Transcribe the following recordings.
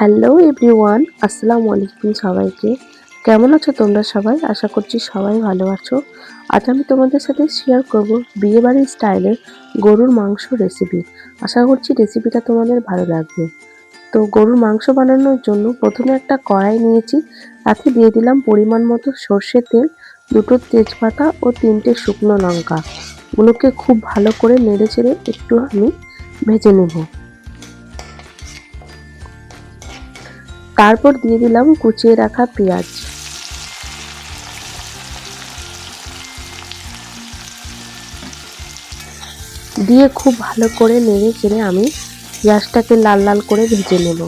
Hello everyone, আসসালামু আলাইকুম সবাইকে। কেমন আছো তোমরা সবাই? আশা করছি সবাই ভালো আছো। আজ আমি তোমাদের সাথে শেয়ার করব বিয়েবাড়ির স্টাইলে গরুর মাংস রেসিপি আশা করছি রেসিপিটা তোমাদের ভালো লাগবে। তো গরুর মাংস বানানোর জন্য প্রথমে একটা কড়াই নিয়েছি। তাতে দিয়ে দিলাম পরিমাণ মতো সর্ষের তেল, দুটো তেজপাতা ও তিনটে শুকনো লঙ্কা। গুলোকে খুব ভালো করে নেড়ে চেড়ে একটু আমি ভেজে নেব। তারপর দিয়ে দিলাম, কুচিয়ে রাখা পেঁয়াজ। দিয়ে খুব ভালো করে নেড়ে চেড়ে আমি পেঁয়াজটাকে লাল লাল করে ভেজে নেব।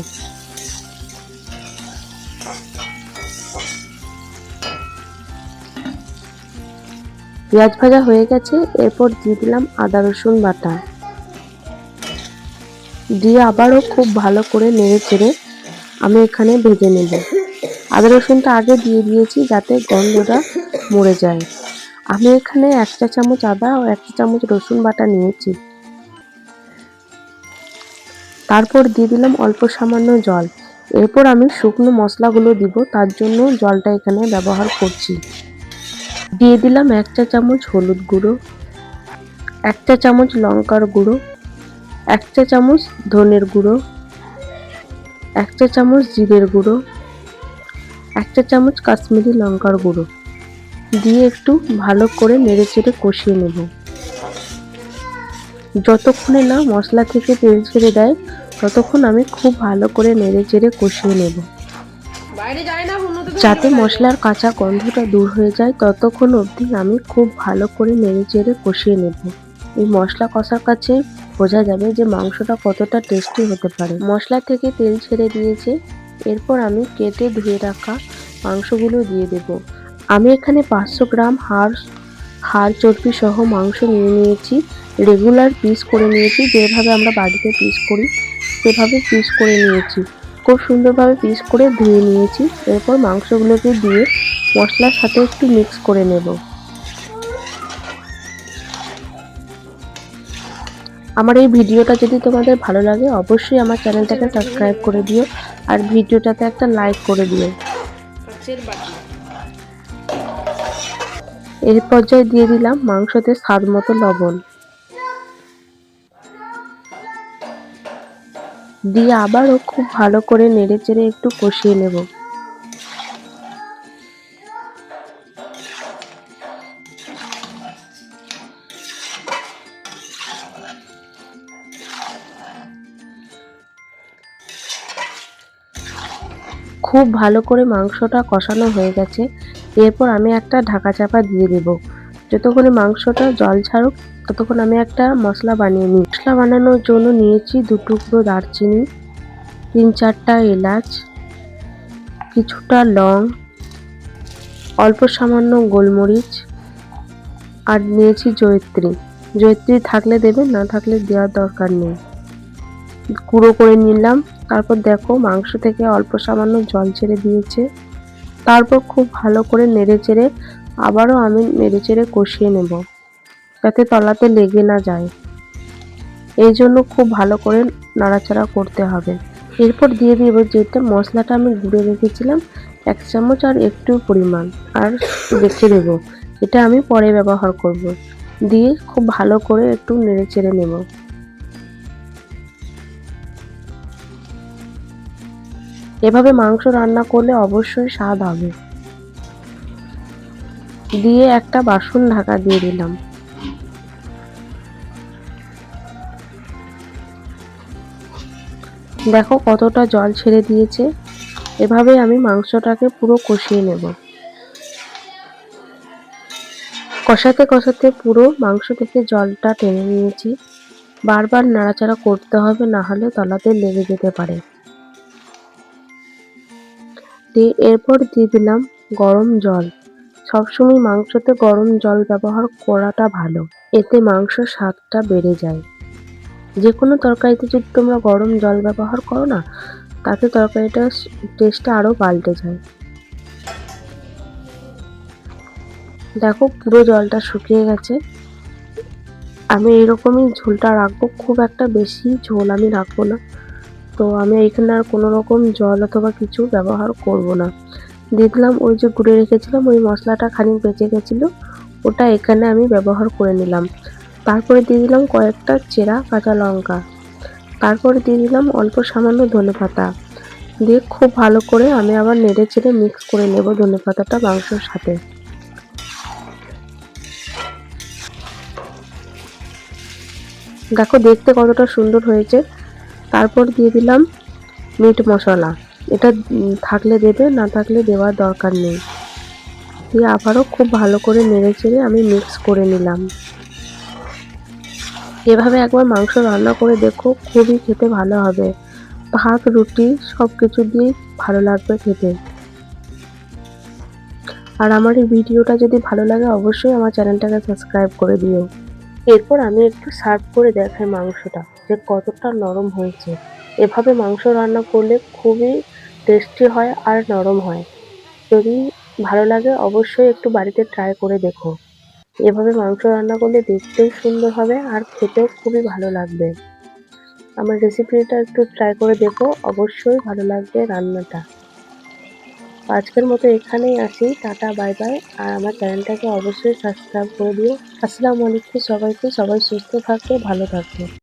পেঁয়াজ ভাজা হয়ে গেছে, এরপর দিয়ে দিলাম আদা, রসুন বাটা। দিয়ে আবারও খুব ভালো করে নেড়ে চেড়ে আমি এখানে ভেজে নেব। আদা রসুনটা আগে দিয়ে দিয়েছি যাতে গন্ধটা মরে যায়। আমি এখানে এক চা চামচ আদা ও এক চা চামচ রসুন বাটা নিয়েছি। তারপর দিয়ে দিলাম অল্প সামান্য জল। এরপর আমি শুকনো মশলাগুলো দিব, তার জন্য জলটা এখানে ব্যবহার করছি। দিয়ে দিলাম এক চা চামচ হলুদ গুঁড়ো, এক চা চামচ লঙ্কার গুঁড়ো, এক চা চামচ ধনের গুঁড়ো এক চা চামচ জিরের গুঁড়ো এক চা চামচ কাশ্মীরি লঙ্কার গুঁড়ো। দিয়ে একটু ভালো করে নেড়ে চেড়ে কষিয়ে নেব। যতক্ষণে না মশলা থেকে তেল ছেড়ে দেয় ততক্ষণ আমি খুব ভালো করে নেড়ে চেড়ে কষিয়ে নেব। যাতে মশলার কাঁচা গন্ধটা দূর হয়ে যায় ততক্ষণ অবধি আমি খুব ভালো করে নেড়ে চেড়ে কষিয়ে নেব। এই মশলা কষার কাছে বোঝা যাবে যে মাংসটা কতটা টেস্টি হতে পারে। মশলা থেকে তেল ছেড়ে দিয়েছে। এরপর আমি কেটে ধুয়ে রাখা মাংসগুলো দিয়ে দেব। আমি এখানে পাঁচশো গ্রাম হাড় হাড় চর্বি সহ মাংস নিয়ে নিয়েছি। রেগুলার পিস করে নিয়েছি। যেভাবে আমরা বাড়িতে পিস করি, সেভাবে পিস করে নিয়েছি। খুব সুন্দরভাবে পিস করে ধুয়ে নিয়েছি। এরপর মাংসগুলোকে দিয়ে মশলার সাথে একটু মিক্স করে নেব। আমার এই ভিডিওটা যদি তোমাদের ভালো লাগে, অবশ্যই আমার চ্যানেলটাকে সাবস্ক্রাইব করে দিও আর ভিডিওটাতে একটা লাইক করে দিও। এর পর্যায়ে দিয়ে দিলাম মাংসতে স্বাদ মতো লবণ। দিয়ে আবারও খুব ভালো করে নেড়ে চেড়ে একটু কষিয়ে নেব। খুব ভালো করে মাংসটা কষানো হয়ে গেছে। এরপর আমি একটা ঢাকা চাপা দিয়ে দেব। যতক্ষণে মাংসটা জল ছাড়ুক, ততক্ষণ আমি একটা মশলা বানিয়ে নিই। মশলা বানানোর জন্য নিয়েছি দু টুকরো দারচিনি, তিন চারটা এলাচ, কিছুটা লং, অল্প সামান্য গোলমরিচ, আর নিয়েছি জয়ত্রী। জয়ত্রী থাকলে দেবে না থাকলে দেওয়ার দরকার নেই। গুঁড়ো করে নিলাম। তারপর দেখো মাংস থেকে অল্প সামান্য জল ছেড়ে দিয়েছে। তারপর খুব ভালো করে নেড়ে চেড়ে আবারও আমি নেড়ে চেড়ে কষিয়ে নেব, যাতে তলাতে লেগে না যায়। এই জন্য খুব ভালো করে নাড়াচাড়া করতে হবে। এরপর দিয়ে দিব যেটা মশলাটা আমি গুঁড়ে রেখেছিলাম এক চামচ আর একটু পরিমাণ, আর রেখে দেব এটা আমি পরে ব্যবহার করব। দিয়ে খুব ভালো করে একটু নেড়ে চেড়ে নেব। এভাবে মাংস রান্না করলে অবশ্যই স্বাদ হবে। দিয়ে একটা বাসন ঢাকা দিয়ে দিলাম। দেখো কতটা জল ছেড়ে দিয়েছে। এভাবে আমি মাংসটাকে পুরো কষিয়ে নেব। কষাতে কষাতে পুরো মাংস থেকে জলটা টেনে নিয়েছি। বারবার নাড়াচাড়া করতে হবে, না হলে তলাতে লেগে যেতে পারে। দিয়ে এরপর দিয়ে দিলাম গরম জল। সবসময় মাংসতে গরম জল ব্যবহার করাটা ভালো। এতে মাংস স্বাদটা বেড়ে যায়। যে কোনো তরকারিতে যদি তোমরা গরম জল ব্যবহার করো না, তাতে তরকারিটা টেস্টটা আরও পাল্টে যায়। দেখো পুরো জলটা শুকিয়ে গেছে। আমি এরকমই ঝোলটা রাখব, খুব একটা বেশি ঝোল আমি রাখব না। তো আমি এখানে আর কোনো রকম জল অথবা কিছু ব্যবহার করব না। দিয়ে দিলাম ওই যে গুঁড়ে রেখেছিলাম, ওই মশলাটা খানিক বেঁচে গেছিল, ওটা এখানে আমি ব্যবহার করে নিলাম। তারপরে দিয়ে দিলাম কয়েকটা চেরা কাঁচা লঙ্কা। তারপরে দিয়ে দিলাম অল্প সামান্য ধনে পাতা। দিয়ে খুব ভালো করে আমি আবার নেড়ে চেড়ে মিক্স করে নেব ধনে পাতাটা মাংসের সাথে। দেখো দেখতে কতটা সুন্দর হয়েছে। তারপর দিয়ে দিলাম মিট মশলা। এটা থাকলে দেবে, না থাকলে দেওয়ার দরকার নেই। দিয়ে আবারও খুব ভালো করে নেড়ে চেড়ে আমি মিক্স করে নিলাম। এভাবে একবার মাংস রান্না করে দেখো, খুবই খেতে ভালো হবে। ভাত, রুটি সব কিছু দিয়েই ভালো লাগবে খেতে। আর আমার এই ভিডিওটা যদি ভালো লাগে, অবশ্যই আমার চ্যানেলটাকে সাবস্ক্রাইব করে দিও। এরপর আমি একটু সার্ভ করে দেখাই মাংসটা যে কতটা নরম হয়েছে। এভাবে মাংস রান্না করলে খুবই টেস্টি হয় আর নরম হয়। যদি ভালো লাগে অবশ্যই একটু বাড়িতে ট্রাই করে দেখো। এভাবে মাংস রান্না করলে দেখতেও সুন্দর হবে আর খেতেও খুবই ভালো লাগবে। আমার রেসিপিটা একটু ট্রাই করে দেখো। অবশ্যই ভালো লাগবে রান্নাটা। আজকের মতো এখানেই আসি। Tata, bye bye. আর আমার চ্যানেলটাকে অবশ্যই সাবস্ক্রাইব করে দিও। আসসালামু আলাইকুম সবাইকে। সবাই সুস্থ থাকবে ভালো থাকবে